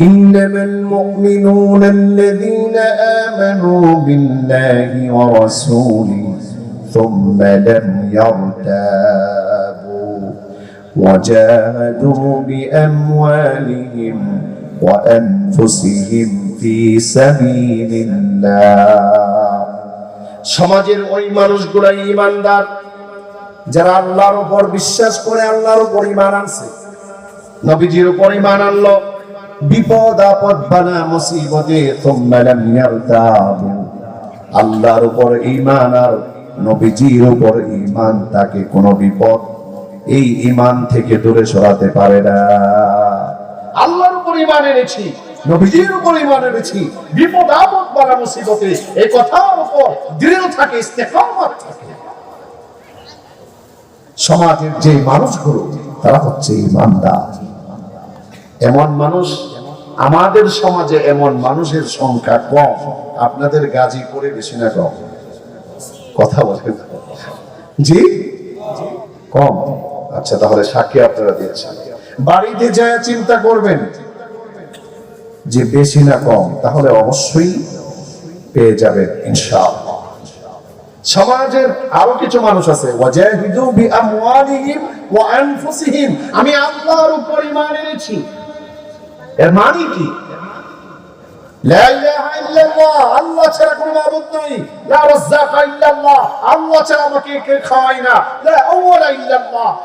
إنما المؤمنون الذين آمنوا بالله ورسوله ثم لم يرتابوا وجاهدوا بأموالهم وأنفسهم في سبيل الله সমাজের ওই মানুষগুলাই ইমানদার যারা আল্লাহর উপর বিশ্বাস করে আল্লাহর উপর ইমান আনছে নবীজির উপর ইমান আনলো বিপদ আপদ বানা মুসিবতে আল্লাহর উপর ঈমান আর নবীজির উপর ঈমান তাকে কোনো বিপদ এই ঈমান থেকে দূরে সরাতে পারে না। আল্লাহর উপর ঈমান এনেছি, নবীজির উপর ঈমান এনেছি, বিপদ আপদ বানা মুসিবতে এই কথার উপর দৃঢ় থাকে থাকে। সমাজের যে মানুষগুলো, তারা হচ্ছে ইমানদার এমন মানুষ আমাদের সমাজে এমন মানুষের সংখ্যা কম। আপনাদের গাজীপুরে বেশি না কম? কথা বলেন জি? কম। আচ্ছা তাহলে সাক্ষী আপনারা দিয়েছেন। বাড়িতে যায় চিন্তা করবেন যে বেশি না কম, তাহলে অবশ্যই পেয়ে যাবেন ইনশাআল্লাহ। সমাজের আরও কিছু মানুষ আছে। আমি আল্লাহর উপর ঈমান এনেছি। এর মানে কি? ছাড়া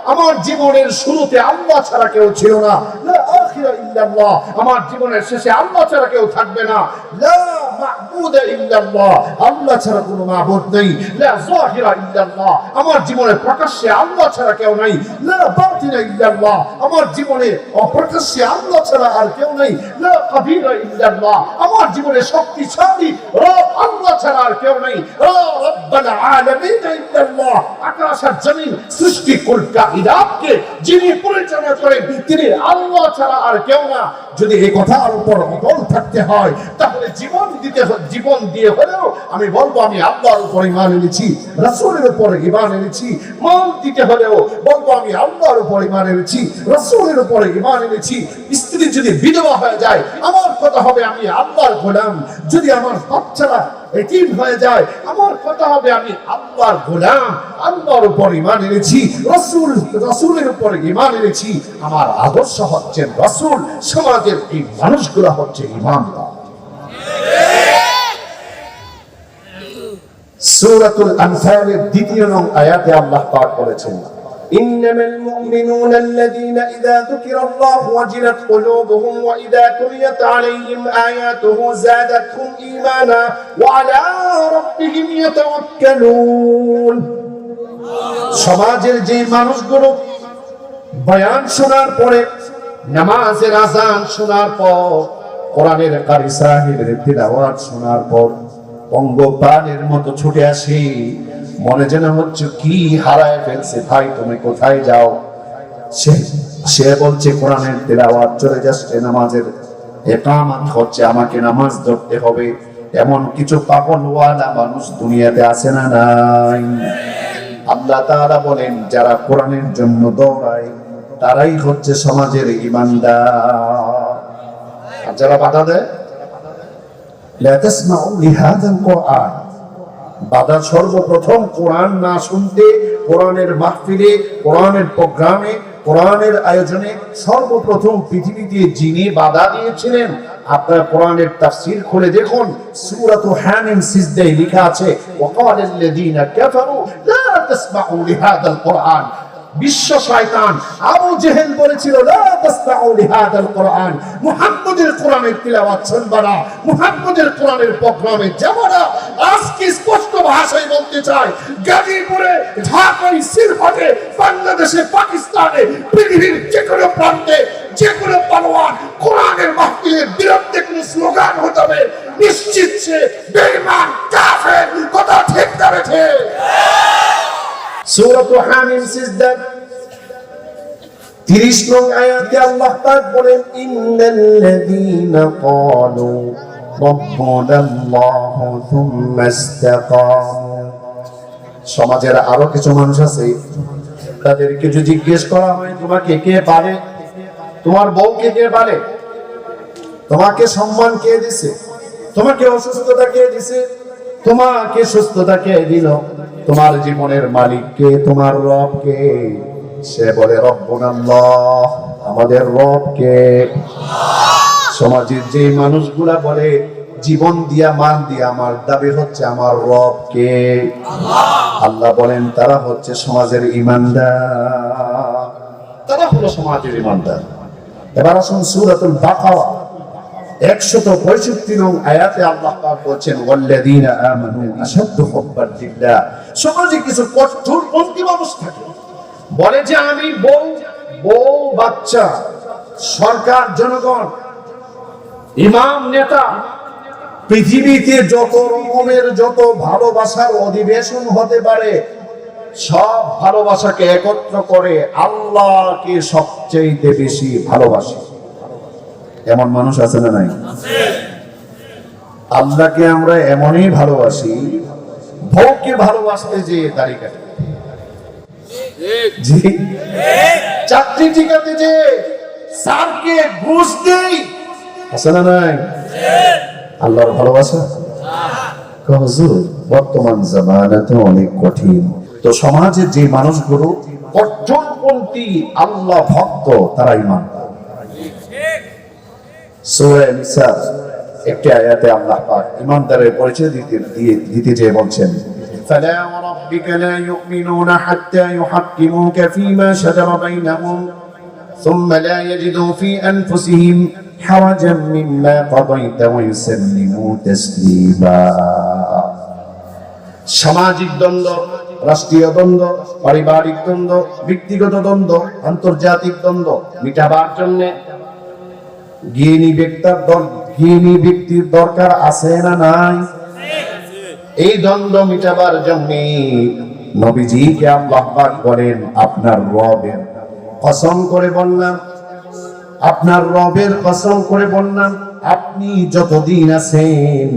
আমার জীবনের শুরুতে আল্লাহ ছাড়া কেউ ছিল না। আমার জীবনের শেষে আল্লাহ ছাড়া কেউ থাকবে না। ছাড়া আমার জীবনে প্রকাশ্যে আল্লাহ ছাড়া কেউ নাই। আমার জীবনে অপ্রকাশ্যে আল্লাহ ছাড়া আর কেউ নেই। আমার জীবনে শক্তিশালী রব আল্লাহ ছাড়া আর কেউ নেই। আকাশ জমিন তিনি আল্লাহ ছাড়া আর কেউ না। যদি এই কথার উপর অটল থাকতে হয়, তাহলে জীবন দিতে জীবন দিয়ে হলেও আমি বলব, আমি আল্লাহর উপর ইমান এনেছি, রসুলের উপর ইমান এনেছি, মান দিতে হলেও বলব, আমি আল্লাহর উপর ইমান এনেছি, রসুলের উপর ইমান এনেছি। স্ত্রী যদি বিধবা হয়ে যায়, আমার কথা হবে, আমি আল্লাহর গোলাম। যদি আমার বাচ্চারা এতিম হয়ে যায়। আমার কথা হবে আমি আল্লাহর গোলাম, আল্লাহর উপর ইমান এনেছি, রসুল, রসুলের উপর ইমান এনেছি। আমার আদর্শ হচ্ছে রসুল, সমাজের এই মানুষগুলো হচ্ছে ইমানদার সূরাতুল আনফালের দ্বিতীয় নং আয়াতে আল্লাহ পাক বলেছেন إنما المؤمنون الذين إذا ذكر الله وجلت قلوبهم وإذا تليت عليهم آياته زادتهم إيمانا وعلى ربهم يتوكلون সমাজের যে মানুষগুলো বয়ান শোনার পরে নামাজের আজান শোনার পর কোরআনের কারি সাহেবের তিলাওয়াত শোনার পর পঙ্গপালের মতো ছুটে আসি মনে যেন হচ্ছে কি হারায় ফেলছে। ভাই, তুমি কোথায় যাও? সে বলছে, কোরআনের তেলাওয়াত চলে যাচ্ছে, নামাজের একামাত হচ্ছে, আমাকে নামাজ ধরতে হবে। এমন কিছু মানুষ দুনিয়াতে আছে না নাই? আল্লাহ বলেন, যারা কোরআনের জন্য দৌড়ায়, তারাই হচ্ছে সমাজের ইমানদার আর যারা বাধা দেয় লিহাযাল কোরআন। বাধা সর্বপ্রথম কোরআন না শুনতে, কোরআনের মাহফিলে, কোরআনের প্রোগ্রামে, কোরআনের আয়োজনে সর্বপ্রথম পৃথিবীতে যিনি বাধা দিয়েছিলেন, আপনার কোরআনের খুলে দেখুন লেখা আছে কাফারু লা তাসমাউ লিহাযাল কোরআন। বিশ্ব শয়তান আবু জেহেল বলেছিল, লা তাসমাউ লিহাদাল কোরআন। মুহাম্মদের কোরআনের শুনবা না, মুহাম্মদের কোরআনের প্রোগ্রামে যাব না। আজকে স্পষ্ট ভাষায় বলতে চাই, গাজীপুরে, ঢাকায় সিলহটে বাংলাদেশে, পাকিস্তানে, পৃথিবীর যে কোনো প্রান্তে যে কোনো পালোয়ান কোরআনের মাহফিলের বিরুদ্ধে কোনো স্লোগান হতে হবে। নিশ্চিত সে বেঈমান, কাফের, কথা ঠিক করেছে সূরাত হামিম সিজদা 30 নং আয়াতে আল্লাহ পাক বলেন, ইন্নাল্লাযীনা ক্বালু রাব্বুনাল্লাহু থুম্মা ইসতাকামু। সমাজের আরও কিছু মানুষ আছে, তাদেরকে যদি জিজ্ঞেস করা হয়, তোমাকে কে পারে? তোমার বউকে কে পারে? তোমাকে সম্মান কে দিছে? তোমাকে অসুস্থতা কে দিছে? তোমাকে সুস্থতা কে দিল? তোমার জীবনের মালিক কে? তোমার রব কে? সে বলে রব্বুন আল্লাহ আমাদের রব কে? সমাজের যে মানুষগুলা বলে জীবন দিয়া মান দিয়া আমার দাবি হচ্ছে আমার রব কে আল্লাহ বলেন তারা হচ্ছে সমাজের ইমানদার। তারা হলো সমাজের ইমানদার। এবার আসুন সুরাতুল বাকাওয়া একশত পঁয়ষট্টি নং আয়াতে আল্লাহ পাক বলছেন ওয়াল্লাযীনা আমানু আশাদ্দু হুব্বান লিল্লাহ। সমাজে কিছু কঠোর কঠোরপন্থী মানুষ থাকে। বলে যে আমি বউ বউ বাচ্চা সরকার জনগণ ইমাম নেতা, পৃথিবীতে যত রকমের যত ভালোবাসার অধিবেশন হতে পারে, সব ভালোবাসাকে একত্র করে আল্লাহকে সবচেয়ে বেশি ভালোবাসে। এমন মানুষ আছে না নাই? আল্লাহকে আমরা এমনই ভালোবাসি, ভোগকে ভালোবাসতে যে দাড়ি কাটে জি। চাকরি যে স্যারকে ঘুষ দেই আছে না নাই আল্লাহর ভালোবাসা হুজুর বর্তমান জামানা তো অনেক কঠিন তো সমাজে যে মানুষগুলো কঠোরপন্থী আল্লাহ ভক্ত তারা ইমান সূরা নিসা একটি আয়াতে আল্লাহ পাক ইমানদারের পরিচয় দিতে দিয়ে দিতে যে বলছেন فلا وربك لا يؤمنون حتى يحكموك فيما شجر بينهم ثم لا يجدوا في أنفسهم حرجا مما قضيت ويسلموا تسليما সামাজিক দ্বন্দ্ব রাষ্ট্রীয় দ্বন্দ্ব পারিবারিক দ্বন্দ্ব ব্যক্তিগত দ্বন্দ্ব আন্তর্জাতিক দ্বন্দ্ব মিটাবার জন্য জ্ঞানী ব্যক্তির দর- জ্ঞানী ব্যক্তির দরকার আছে না নাই এই দ্বন্দ্ব মিটাবার জন্য নবীজিকে আল্লাহ পাক বলেন আপনার রবের কসম করে বললাম আপনার রবের কসম করে বললাম, আপনি যতদিন আছেন,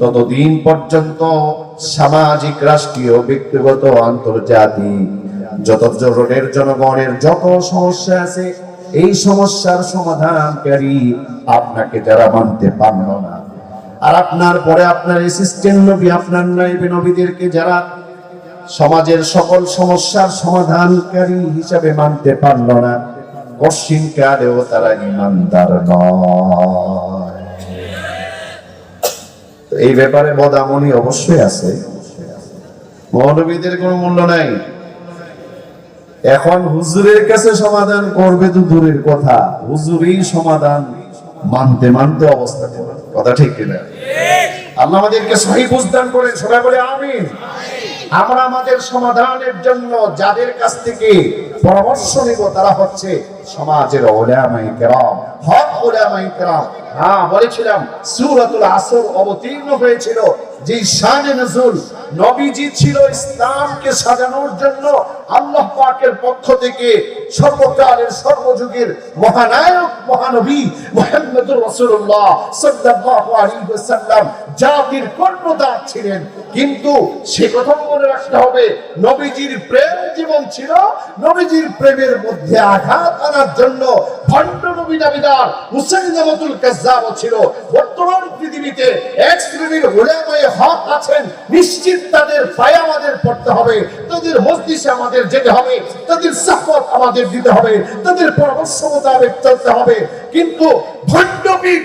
ততদিন পর্যন্ত সামাজিক, রাষ্ট্রীয়, ব্যক্তিগত, আন্তর্জাতিক, যত জরুরের জনগণের যত সমস্যা আছে, এই সমস্যার সমাধানকারী আপনাকে যারা মানতে পারল না। আর আপনার পরে আপনার অ্যাসিস্ট্যান্ট নবী, আপনার নাইবে নবীদেরকে যারা সমাজের সকল সমস্যার সমাধানকারী হিসাবে মানতে পারল না কশিন কালেও তারা ইমানদার নয়। এই ব্যাপারে বদামনি অবশ্যই আছে। মৌলবীদের কোনো মূল্য নাই। এখন হুজুরের কাছে সমাধান করবে তো দূরের কথা। হুজুরই সমাধান মানতে মানতে অবস্থা কথা ঠিক কিনা? আল্লাহ আমাদেরকে সহি বুঝদান করেন সবাই বলে আমিন। আমরা আমাদের সমাধানের জন্য যাদের কাছ থেকে পরামর্শ নিব তারা হচ্ছে সমাজের ওলামাই কেরাম, হক ওলামাই কেরাম। হ্যাঁ বলেছিলাম, সুরতুল আসর অবতীর্ণ হয়েছিল। যে শানে নজুল নবীজি ছিল ইসলামকে সাজানোর জন্য আল্লাহ পাকের পক্ষ থেকে সর্বকালের সর্বযুগের মহানায়ক, মহানবী মুহাম্মদুর রাসূলুল্লাহ সাল্লাল্লাহু আলাইহি ওয়াসাল্লাম জাতির কর্ণদার ছিলেন। কিন্তু সে কথা মনে রাখতে হবে, নবীজির প্রেম জীবন ছিল, নবীজির প্রেমের মধ্যে আঘাত আনার জন্য ভণ্ড নবী দাবিদার হুসেন জামাতুল কাজ্জাবও ছিল। বর্তমান পৃথিবীতে এক শ্রেণির উলামায়ে হক আছেন নিশ্চিত তাদের পায়ে আমাদের পড়তে হবে, তাদের মজলিসে আমাদের যেতে হবে, তাদের সাহবত আমাদের দিতে হবে, তাদের পরামর্শ মোতাবেক চলতে হবে কিন্তু ভণ্ডপীঠ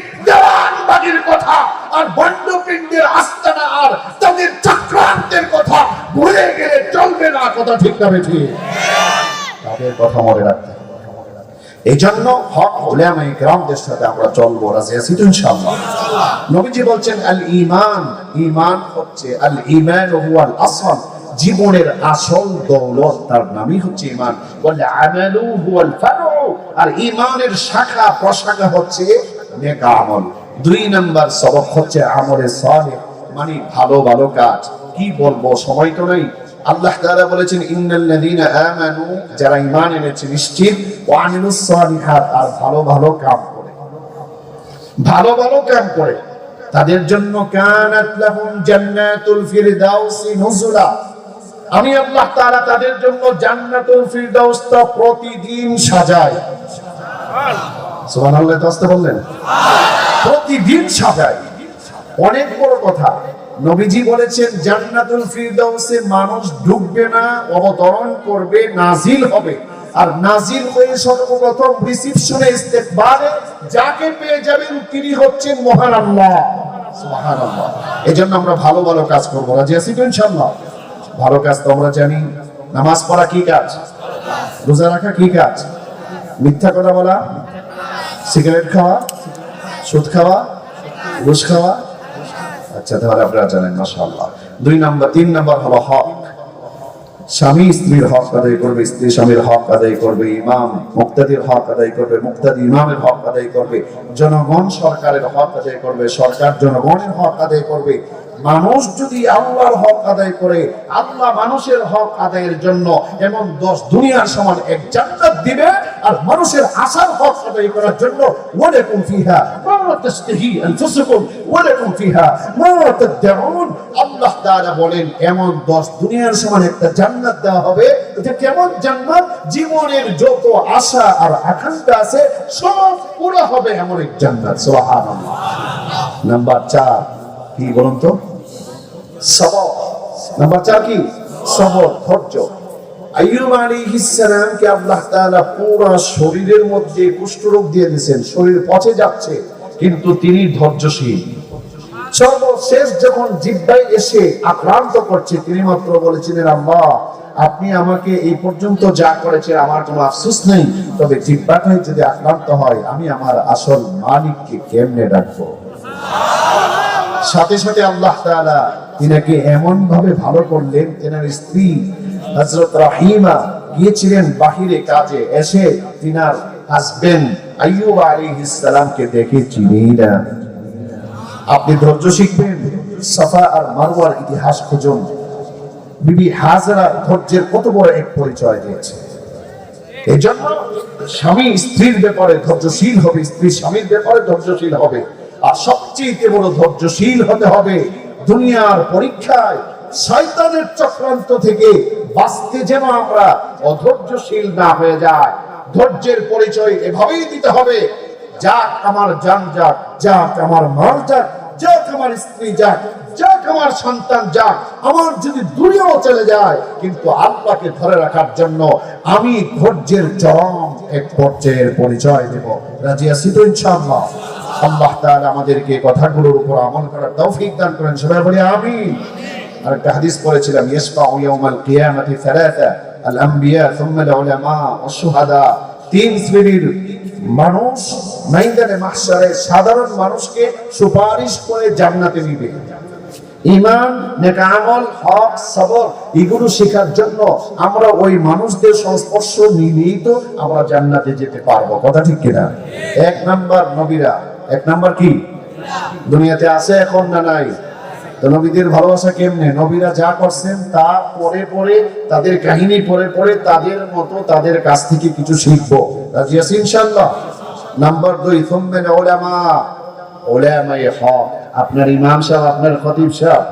কথা আর ভণ্ডপিণ্ডের আস্তানা আর তাদের চক্রান্তের কথা ভুলে গেলে চলবে না, কথা ঠিক না ঠিক তাদের কথা মনে রাখতে। এই জন্য হক উলামায়ে কেরামদের সাথে আমরা চলবো রাজি আছি তো ইনশাআল্লাহ। নবীজি বলছেন আল ঈমান ঈমান হচ্ছে আল ঈমান হুয়াল আসল জীবনের আসল দৌলত তার নামই হচ্ছে ঈমান। বলে আমালু হুয়াল ফারউ আর ঈমানের শাখা প্রশাখা হচ্ছে নেক আমল। দুই নাম্বার সবক হচ্ছে আমলে সালেহ মানে ভালো ভালো কাজ। কি বলব সময় তো নাই। আল্লাহ তাআলা বলেছেন ইন্নাল্লাযীনা আমানু, যারা ঈমান এনেছে নিশ্চিত আমিলুস সালিহাত, আর ভালো ভালো কাম করে। ভালো ভালো কাম করে। তাদের জন্য কানাত লাহুম জান্নাতুল ফিরদাউসি আমি আল্লাহ তাআলা তাদের জন্য জান্নাতুল ফিরদাউসটা প্রতিদিন সাজাই। সুবহানাল্লাহ বললেন? প্রতিদিন সাজায় অনেক বড় কথা। নবীজি বলেছেন, জান্নাতুল ফিরদাউসে মানুষ ঢুকবে না, অবতরণ করবে, নাজিল হবে। আর নাজিল হয়ে সর্বপ্রথম রিসিপশনে ইস্তেকবারে যাকে পেয়ে যাবেন তিনি হচ্ছেন মহান আল্লাহ। সুবহানাল্লাহ। এজন্য আমরা ভালো ভালো কাজ করব। রাজি আছি তো ইনশাআল্লাহ? ভালো কাজ তো আমরা জানি। নামাজ পড়া কি কাজ? রোজা রাখা কি কাজ? মিথ্যা কথা বলা? সিগারেট খাওয়া? সুদ খাওয়া? ঘুষ খাওয়া? আচ্ছা তাহলে আপনারা জানেন, মাশাআল্লাহ। দুই নাম্বার, তিন নাম্বার হলো হক। স্বামী, স্ত্রীর হক আদায় করবে, স্ত্রী স্বামীর হক আদায় করবে, ইমাম, মুক্তাদির হক আদায় করবে, মুক্তাদি ইমামের হক আদায় করবে, জনগণ সরকারের হক আদায় করবে, সরকার জনগণের হক আদায় করবে মানুষ যদি আল্লাহর হক আদায় করে, আল্লাহ মানুষের হক আদায়ের জন্য এমন দশ দুনিয়ার সমান এক জান্নাত দিবে, আর মানুষের আশার হক আদায় করার জন্য ফিহা আনফুসুকুম ফিহা আল্লাহ তাআলা বলেন, এমন দশ দুনিয়ার সমান একটা জান্নাত দেওয়া হবে। এটা কেমন জান্নাত? জীবনের যত আশা আর আকাঙ্ক্ষা আছে, সব পুরো হবে এমন এক জান্নাত। সুবহানাল্লাহ। নাম্বার চার, কি বলুন তো? কিন্তু তিনি ধৈর্যশীল। সর্বশেষ যখন জিব্বাই এসে আক্রান্ত করছে, তিনি মাত্র বলেছিলেন আপনি আমাকে এই পর্যন্ত যা করেছেন আমার কোনো আফসোস নেই। তবে জিব্বাটাই যদি আক্রান্ত হয়, আমি আমার আসল মালিককে কেমনে ডাকবো? সাথে সাথে আল্লাহ তাআলা তিনাকে এমন ভাবে ভালো করলেন তেনার স্ত্রী হযরত রাহিমা গিয়েছিলেন বাহিরে কাজে, এসে তিনার হাজবেন্ড আইয়ুব আলাইহিস সালামকে দেখে চিনেই না আপনি ধৈর্য শিখবেন, সাফা আর মারওয়ার ইতিহাস খুঁজুন। বিবি হাজরা ধৈর্যের কত বড় এক পরিচয় দিয়েছে। এই জন্য স্বামী স্ত্রীর ব্যাপারে ধৈর্যশীল হবে, স্ত্রী স্বামীর ব্যাপারে ধৈর্যশীল হবে। আর সবচেয়ে বড় ধৈর্যশীল হতে হবে দুনিয়ার পরীক্ষায় শয়তানের চক্রান্ত থেকে বাঁচতে যেন আমরা অধৈর্যশীল না হয়ে যায় ধৈর্যের পরিচয় এভাবেই দিতে হবে, যাক আমার জান যাক যাক আমার মাল যাক যাক আমার স্ত্রী যাক যাক আমার সন্তান যাক, আমার যদি দূরেও চলে যায়, কিন্তু আল্লাহকে ধরে রাখার জন্য আমি ধৈর্যের চরম এক পর্যায়ের পরিচয় দেব। রাজি আছি তো ইনশাআল্লাহ? আল্লাহ তাআলা আমাদেরকে কথাগুলোর উপর আমল করার তৌফিক দান করেন। সবাই বলি আমিন। আর একটা হাদিস পড়েছিলাম, ইয়াসফাউ ইয়াউমাল কিয়ামাতি সালাসা আল আম্বিয়া থুম্মা আল উলামা ওয়াস শুহাদা তিন শ্রেণির মানুষ, মাইদানে মাহশারে, সাধারণ মানুষকে সুপারিশ করে জান্নাতে নিবে। ইমান নেক আমল, হক, সবর, এগুলো শেখার জন্য আমরা ওই মানুষদের সংস্পর্শ নিলেই তো আমরা জান্নাতে যেতে পারব। কথা ঠিক কিনা? এক নাম্বার নবীরা এক নাম্বার কি? দুনিয়াতে আছে এখন না নাই? তো নবীদের ভালোবাসা কেমনে? নবীরা যা করছেন তা পরে পরে তাদের কাহিনী পরে পরে তাদের মতো তাদের কাছ থেকে কিছু শিখব। ইনশাল্লাহ নাম্বার দুই থম্বেন ওলামা ওলামাই হক। আপনার ইমাম সাহেব, আপনার খতিব সাহেব,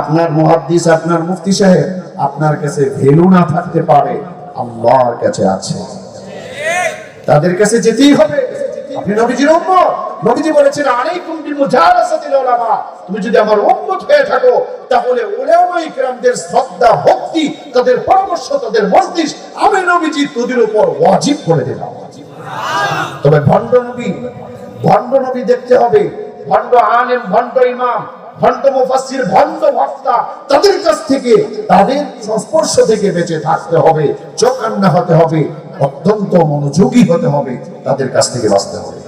আপনার মুহাদ্দিস, আপনার মুফতি সাহেব, আপনার কাছে ভ্যালু না থাকতে পারে, আল্লাহর কাছে আছে। তাদের কাছে যেতেই হবে। আপনি নবীজির উম্মত। নবীজি বলেছেন, আলাইকুম বিল মুজালাসাতিল উলামা। তুমি যদি আমার উম্মত হয়ে থাকো, তাহলে শ্রদ্ধা, ভক্তি, তাদের পরামর্শ, তাদের আমি নবীজি তোদের উপর ওয়াজিব করে দিলাম। তবে ভণ্ড নবী ভণ্ড নবী দেখতে হবে। ভণ্ড আলেম, ভণ্ড ইমাম, ভণ্ড মুফাসসির, ভণ্ড তাদের কাছ থেকে, তাদের সংস্পর্শ থেকে বেঁচে থাকতে হবে চোখান্না হতে হবে, অত্যন্ত মনোযোগী হতে হবে, তাদের কাছ থেকে বাঁচতে হবে।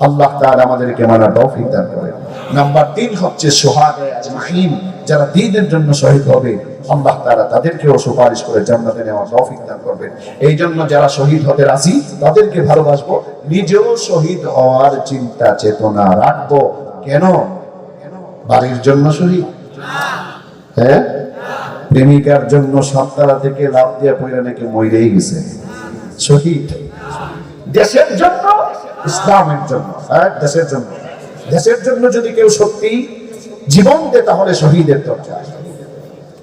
আল্লাহ তাআলা আমাদেরকে মানার তৌফিক দান করেন। নাম্বার তিন হচ্ছে সোহাদায়ে আজমাইন, যারা দ্বীনের জন্য শহীদ হবে, আল্লাহ তাআলা তাদেরকেও সুপারিশ করে জান্নাতে নেওয়ার তৌফিক দান করবেন। এই জন্য যারা শহীদ হতে রাজি, তাদেরকে ভালোবাসবো, নিজেও শহীদ হওয়ার চিন্তা, চেতনা রাখব। কেন? বাড়ির জন্য শহীদ। হ্যাঁ? প্রেমিকার জন্য সন্তানা থেকে লাভ দিয়ে পড়ে নাকি মরেই গেছে। শহীদ। দেশের জন্য ইসলামের জন্য হ্যাঁ? দেশের জন্য। দেশের জন্য যদি কেউ সত্যি জীবন দেয়, তাহলে শহীদের দরজা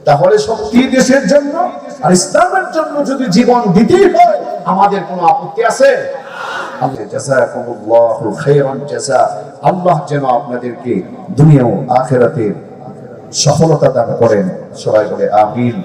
তাহলে সত্যি দেশের জন্য আর ইসলামের জন্য যদি জীবন দিতেই হয়, আমাদের কোনো আপত্তি আছে? আল্লাহ যেন আপনাদেরকে দুনিয়া ও আখিরাতে সফলতা দান করেন। সবাই বলে আমিন।